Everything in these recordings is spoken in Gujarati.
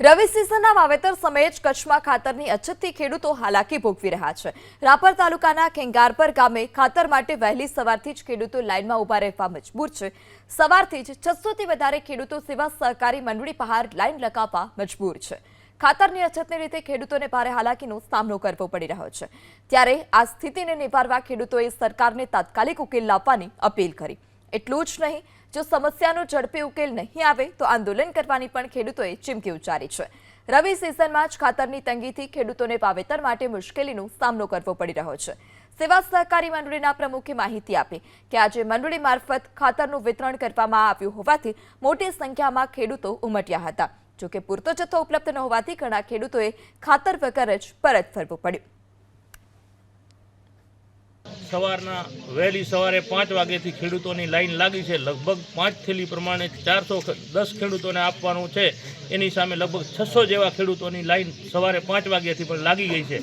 રવિ સિઝનના વાવેતર સમયે જ કચ્છમાં ખાતરની અછતથી ખેડૂતો હાલાકી ભોગવી રહ્યા છે. રાપર તાલુકાના ખેંગારપર ગામે ખાતર માટે વહેલી સવારથી જ ખેડૂતો લાઇનમાં ઊભા રહેવા મજબૂર છે. સવારથી જ છસોથી વધારે ખેડૂતો સેવા સહકારી મંડળી બહાર લાઇન લગાવવા મજબૂર છે. ખાતરની અછતને લીધે ખેડૂતોને ભારે હાલાકીનો સામનો કરવો પડી રહ્યો છે. ત્યારે આ સ્થિતિને નિવારવા ખેડૂતોએ સરકારને તાત્કાલિક ઉકેલ લાવવાની અપીલ કરી. એટલું જ નહીં, જો સમસ્યાનો ઝડપી ઉકેલ નહીં આવે તો આંદોલન કરવાની પણ ખેડૂતોએ ચીમકી ઉચ્ચારી છે. રવિ સિઝનમાં જ ખાતરની તંગીથી ખેડૂતોને વાવેતર માટે મુશ્કેલીનો સામનો કરવો પડી રહ્યો છે. સેવા સહકારી મંડળીના પ્રમુખે માહિતી આપી કે આજે મંડળી મારફત ખાતરનું વિતરણ કરવામાં આવ્યું હોવાથી મોટી સંખ્યામાં ખેડૂતો ઉમટ્યા હતા. જોકે પૂરતો જથ્થો ઉપલબ્ધ ન હોવાથી ઘણા ખેડૂતોએ ખાતર વગર જ પરત ફરવું પડ્યું. સવારના વહેલી સવારે પાંચ વાગ્યાથી ખેડૂતોની લાઈન લાગી છે. લગભગ પાંચ થેલી પ્રમાણે ચારસો દસ ખેડૂતોને આપવાનું છે. એની સામે લગભગ છસો જેવા ખેડૂતોની લાઈન સવારે પાંચ વાગ્યાથી પણ લાગી ગઈ છે.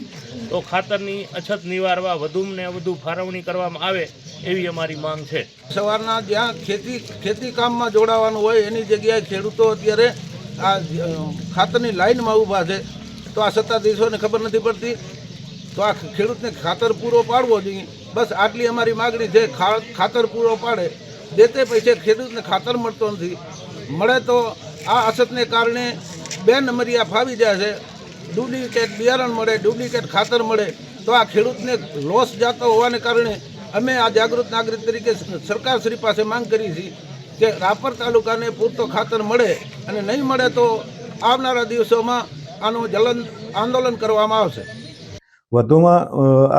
તો ખાતરની અછત નિવારવા વધુને વધુ ફાળવણી કરવામાં આવે એવી અમારી માંગ છે. સવારના જ્યાં ખેતી ખેતી કામમાં જોડાવાનું હોય એની જગ્યાએ ખેડૂતો અત્યારે આ ખાતરની લાઈનમાં ઊભા છે. તો આ સત્તાધીશોને ખબર નથી પડતી તો આ ખેડૂતને ખાતર પૂરો પાડવો જોઈએ. બસ આટલી અમારી માગણી છે ખાતર પૂરો પાડે. તે પૈસે ખેડૂતને ખાતર મળતો નથી. મળે તો આ અછતને કારણે બે નંબરિયા ફાવી જાય છે. ડુપ્લિકેટ બિયારણ મળે, ડુપ્લિકેટ ખાતર મળે. તો આ ખેડૂતને લોસ જાતો હોવાને કારણે અમે આ જાગૃત નાગરિક તરીકે સરકારશ્રી પાસે માંગ કરી છે કે રાપર તાલુકાને પૂરતો ખાતર મળે અને નહીં મળે તો આવનારા દિવસોમાં આનું જલન, આંદોલન કરવામાં આવશે. વધુમાં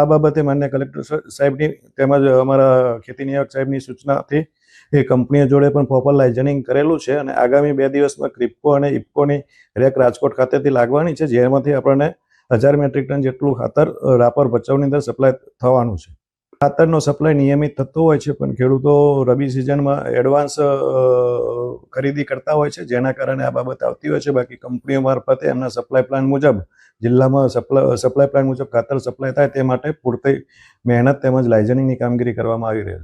આ બાબતે માન્ય કલેક્ટર સાહેબની તેમજ અમારા ખેતી નિયામક સાહેબની સૂચનાથી એ કંપનીઓ જોડે પણ પ્રોપર લાઇઝનિંગ કરેલું છે અને આગામી બે દિવસમાં ક્રિપ્કો અને ઇફકોની રેક રાજકોટ ખાતેથી લાગવાની છે, જેમાંથી આપણને હજાર મેટ્રિક ટન જેટલું ખાતર રાપર ભચાઉની અંદર સપ્લાય થવાનું છે. ખાતરનો સપ્લાય નિયમિત થતો હોય છે, પણ ખેડૂતો રબી સિઝનમાં એડવાન્સ ખરીદી કરતા હોય છે, જેના કારણે આ બાબત આવતી હોય છે. બાકી કંપનીઓ મારફતે એમના સપ્લાય પ્લાન મુજબ, જિલ્લામાં સપ્લાય સપ્લાય પ્લાન મુજબ ખાતર સપ્લાય થાય તે માટે પૂરતી મહેનત તેમજ લાઇઝનિંગની કામગીરી કરવામાં આવી રહી છે.